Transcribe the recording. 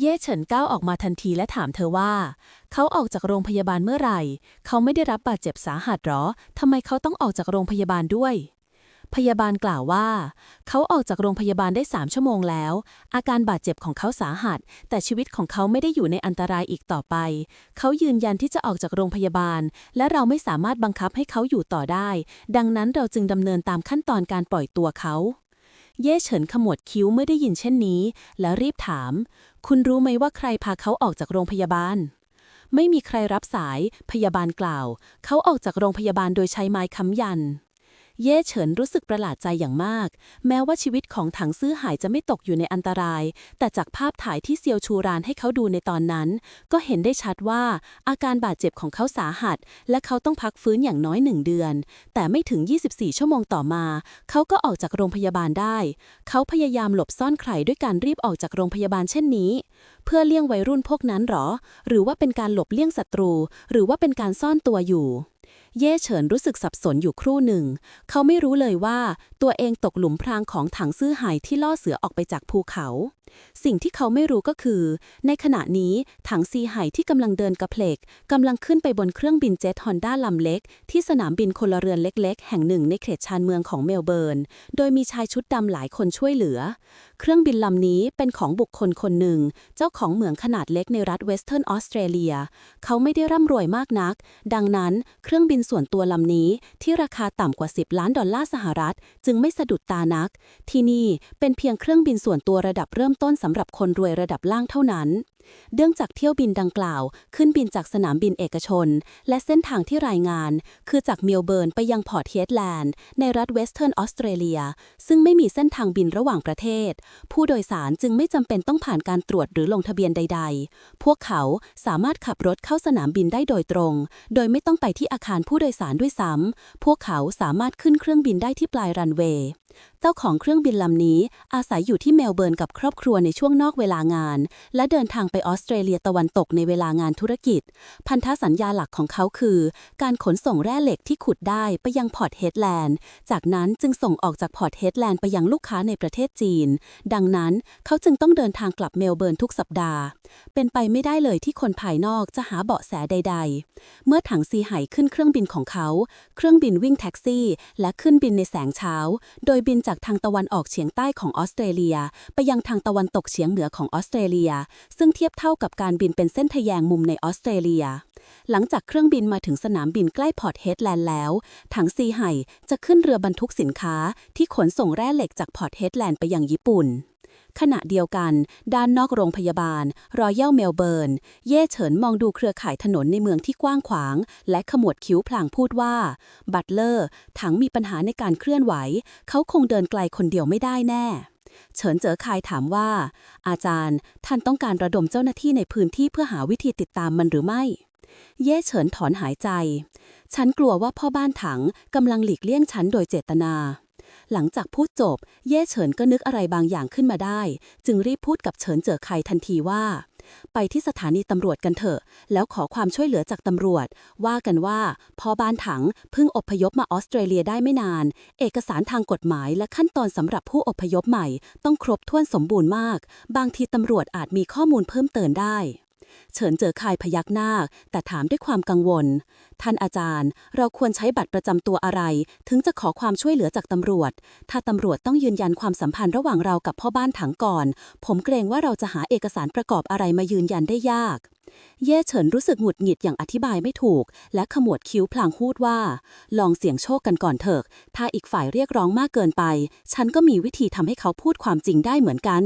เย่เฉินก้าวออกมาทันทีและถามเธอว่า เขาออกจากโรงพยาบาลเมื่อไหร่ เขาไม่ได้รับบาดเจ็บสาหัสหรอ ทำไมเขาต้องออกจากโรงพยาบาลด้วย พยาบาลกล่าวว่า เขาออกจากโรงพยาบาลได้สามชั่วโมงแล้ว อาการบาดเจ็บของเขาสาหัส แต่ชีวิตของเขาไม่ได้อยู่ในอันตรายอีกต่อไป เขายืนยันที่จะออกจากโรงพยาบาล และเราไม่สามารถบังคับให้เขาอยู่ต่อได้ ดังนั้นเราจึงดำเนินตามขั้นตอนการปล่อยตัวเขา เย่เฉินขมวดคิ้วเมื่อได้ยินเช่นนี้ แล้วรีบถาม คุณรู้ไหมว่าใครพาเขาออกจากโรงพยาบาล ไม่มีใครรับสาย พยาบาลกล่าว เขาออกจากโรงพยาบาลโดยใช้ไม้ค้ำยัน เย่เฉินรู้สึกประหลาดใจอย่างมาก แม้ว่าชีวิตของถังซื่อหายจะไม่ตกอยู่ในอันตราย แต่จากภาพถ่ายที่เซียวชูรานให้เขาดูในตอนนั้น ก็เห็นได้ชัดว่าอาการบาดเจ็บของเขาสาหัส และเขาต้องพักฟื้นอย่างน้อยหนึ่งเดือน แต่ไม่ถึง 24 ชั่วโมงต่อมา เขาก็ออกจากโรงพยาบาลได้ เขาพยายามหลบซ่อนใครด้วยการรีบออกจากโรงพยาบาลเช่นนี้ เพื่อเลี่ยงวัยรุ่นพวกนั้นหรอ หรือว่าเป็นการหลบเลี่ยงศัตรู หรือว่าเป็นการซ่อนตัวอยู่ เย่เฉินรู้สึกสับสนอยู่ครู่หนึ่ง เขาไม่รู้เลยว่าตัวเองตกหลุมพรางของถังซื่อหายที่ล่อเสือออกไปจากภูเขา สิ่งที่เขาไม่รู้ก็คือ ในขณะนี้ถังซีไห่ที่กำลังเดินกระเพลกกำลังขึ้นไปบนเครื่องบินเจ็ตฮอนด้าลำเล็ก ที่สนามบินพลเรือนเล็ก ๆ แห่งหนึ่งในเขตชานเมืองของเมลเบิร์น โดยมีชายชุดดำหลายคนช่วยเหลือ เครื่องบินลำนี้เป็นของบุคคลคนหนึ่ง เจ้าของเหมืองขนาดเล็กในรัฐเวสเทิร์นออสเตรเลีย เขาไม่ได้ร่ำรวยมากนัก ดังนั้นเครื่องบินส่วนตัวลำนี้ที่ราคาต่ำกว่า 10 ล้านดอลลาร์สหรัฐ จึงไม่สะดุดตานัก ที่นี่เป็นเพียงเครื่องบินส่วนตัวระดับเริ่มต้นสำหรับคนรวยระดับล่างเท่านั้น เนื่องจากเที่ยวบินดังกล่าว ขึ้นบินจากสนามบินเอกชน และเส้นทางที่รายงาน คือจากเมลเบิร์นไปยังพอร์ตเฮดแลนด์ในรัฐเวสเทิร์นออสเตรเลีย ซึ่งไม่มีเส้นทางบินระหว่างประเทศ ผู้โดยสารจึงไม่จำเป็นต้องผ่านการตรวจหรือลงทะเบียนใด ๆ พวกเขาสามารถขับรถเข้าสนามบินได้โดยตรง โดยไม่ต้องไปที่อาคารผู้โดยสารด้วยซ้ำพวกเขาสามารถขึ้นเครื่องบินได้ที่ปลายรันเวย์ จ้าของเครื่องบินลำนี้ อาศัยอยู่ที่เมลเบิร์นกับครอบครัวในช่วงนอกเวลางาน และเดินทางไปออสเตรเลียตะวันตกในเวลางานธุรกิจ พันธสัญญาหลักของเขาคือ การขนส่งแร่เหล็กที่ขุดได้ไปยังพอร์ตเฮดแลนด์ จากนั้นจึงส่งออกจากพอร์ตเฮดแลนด์ไปยังลูกค้าในประเทศจีน ดังนั้นเขาจึงต้องเดินทางกลับเมลเบิร์นทุกสัปดาห์ เป็นไปไม่ได้เลยที่คนภายนอกจะหาเบาะแสใด ๆ เมื่อถังซีไหขึ้นเครื่องบินของเขา เครื่องบินวิ่งแท็กซี่ และขึ้นบินในแสงเช้า โดยบินจากทางตะวันออกเฉียงใต้ของออสเตรเลีย ไปยังทางตะวันตกเฉียงเหนือของออสเตรเลีย ซึ่งเทียบเท่ากับการบินเป็นเส้นทะแยงมุมในออสเตรเลีย หลังจากเครื่องบินมาถึงสนามบินใกล้พอร์ตเฮดแลนด์แล้ว ถังซีไห่จะขึ้นเรือบรรทุกสินค้าที่ขนส่งแร่เหล็กจากพอร์ตเฮดแลนด์ไปยังญี่ปุ่น ขณะเดียวกัน ด้านนอกโรงพยาบาล รอยัลเมลเบิร์น เย่เฉินมองดูเครือข่ายถนนในเมืองที่กว้างขวาง และขมวดคิ้วพลางพูดว่า บัตเลอร์ถังมีปัญหาในการเคลื่อนไหว เขาคงเดินไกลคนเดียวไม่ได้แน่ เฉินเจ๋อคายถามว่า อาจารย์ ท่านต้องการระดมเจ้าหน้าที่ในพื้นที่เพื่อหาวิธีติดตามมันหรือไม่ เย่เฉินถอนหายใจ ฉันกลัวว่าพ่อบ้านถังกำลังหลีกเลี่ยงฉันโดยเจตนา หลังจากพูดจบ เย่เฉินก็นึกอะไรบางอย่างขึ้นมาได้ จึงรีบพูดกับเฉินเจ๋อไคทันทีว่า ไปที่สถานีตำรวจกันเถอะ แล้วขอความช่วยเหลือจากตำรวจ ว่ากันว่าพ่อบ้านถังเพิ่งอพยพมาออสเตรเลียได้ไม่นาน เอกสารทางกฎหมายและขั้นตอนสำหรับผู้อพยพใหม่ ต้องครบถ้วนสมบูรณ์มาก บางทีตำรวจอาจมีข้อมูลเพิ่มเติมได้ เฉินเจอคายพยักหน้า แต่ถามด้วยความกังวล ท่านอาจารย์ เราควรใช้บัตรประจำตัวอะไร ถึงจะขอความช่วยเหลือจากตำรวจ ถ้าตำรวจต้องยืนยันความสัมพันธ์ระหว่างเรากับพ่อบ้านถังก่อน ผมเกรงว่าเราจะหาเอกสารประกอบอะไรมายืนยันได้ยาก เย่เฉินรู้สึกหงุดหงิดอย่างอธิบายไม่ถูก และขมวดคิ้วพลางพูดว่า ลองเสี่ยงโชคกันก่อนเถอะ ถ้าอีกฝ่ายเรียกร้องมากเกินไป ฉันก็มีวิธีทำให้เขาพูดความจริงได้เหมือนกัน